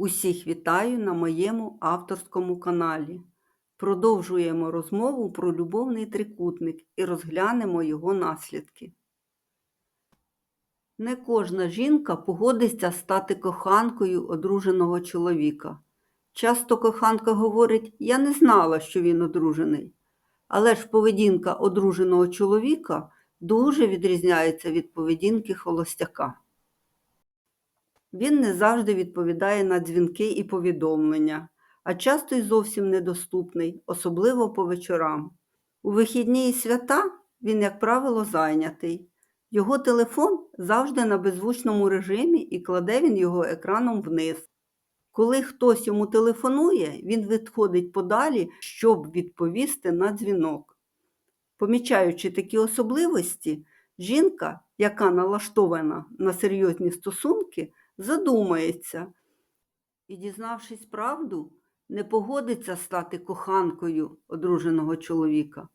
Усіх вітаю на моєму авторському каналі. Продовжуємо розмову про любовний трикутник і розглянемо його наслідки. Не кожна жінка погодиться стати коханкою одруженого чоловіка. Часто коханка говорить: Я не знала, що він одружений. Але ж поведінка одруженого чоловіка дуже відрізняється від поведінки холостяка. Він не завжди відповідає на дзвінки і повідомлення, а часто й зовсім недоступний, особливо по вечорам. У вихідні і свята він, як правило, зайнятий. Його телефон завжди на беззвучному режимі і кладе він його екраном вниз. Коли хтось йому телефонує, він відходить подалі, щоб відповісти на дзвінок. Помічаючи такі особливості, жінка, яка налаштована на серйозні стосунки, задумається і, дізнавшись правду, не погодиться стати коханкою одруженого чоловіка.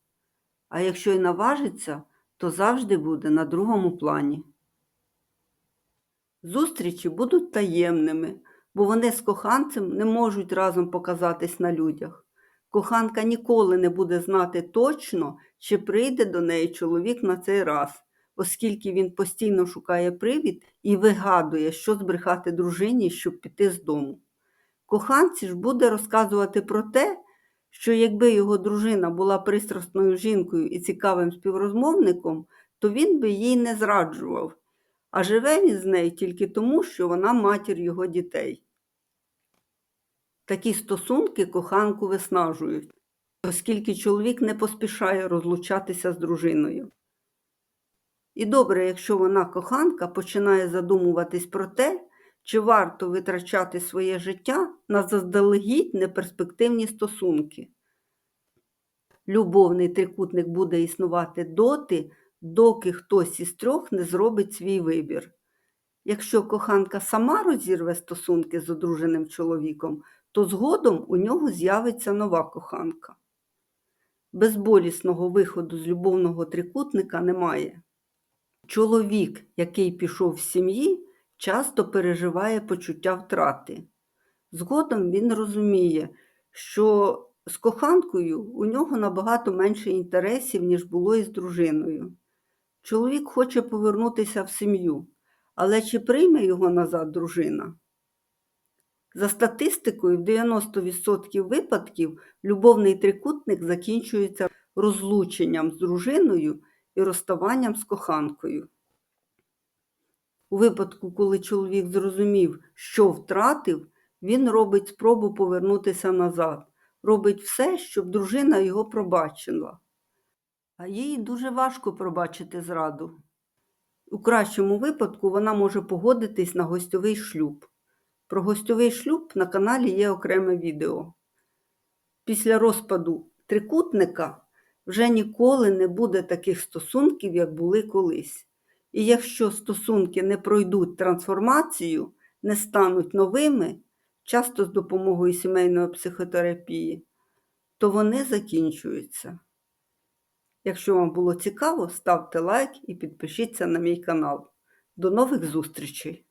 А якщо й наважиться, то завжди буде на другому плані. Зустрічі будуть таємними, бо вони з коханцем не можуть разом показатись на людях. Коханка ніколи не буде знати точно, чи прийде до неї чоловік на цей раз, оскільки він постійно шукає привід і вигадує, що збрехати дружині, щоб піти з дому. Коханці ж буде розказувати про те, що якби його дружина була пристрасною жінкою і цікавим співрозмовником, то він би їй не зраджував, а живе він з нею тільки тому, що вона матір його дітей. Такі стосунки коханку виснажують, оскільки чоловік не поспішає розлучатися з дружиною. І добре, якщо вона коханка починає задумуватись про те, чи варто витрачати своє життя на заздалегідь неперспективні стосунки. Любовний трикутник буде існувати доти, доки хтось із трьох не зробить свій вибір. Якщо коханка сама розірве стосунки з одруженим чоловіком, то згодом у нього з'явиться нова коханка. Безболісного виходу з любовного трикутника немає. Чоловік, який пішов з сім'ї, часто переживає почуття втрати. Згодом він розуміє, що з коханкою у нього набагато менше інтересів, ніж було із дружиною. Чоловік хоче повернутися в сім'ю, але чи прийме його назад дружина? За статистикою, в 90% випадків любовний трикутник закінчується розлученням з дружиною і розставанням з коханкою. У випадку, коли чоловік зрозумів, що втратив, він робить спробу повернутися назад, робить все, щоб дружина його пробачила. А їй дуже важко пробачити зраду. У кращому випадку вона може погодитись на гостьовий шлюб. Про гостьовий шлюб на каналі є окреме відео. Після розпаду трикутника вже ніколи не буде таких стосунків, як були колись. І якщо стосунки не пройдуть трансформацію, не стануть новими, часто з допомогою сімейної психотерапії, то вони закінчуються. Якщо вам було цікаво, ставте лайк і підпишіться на мій канал. До нових зустрічей!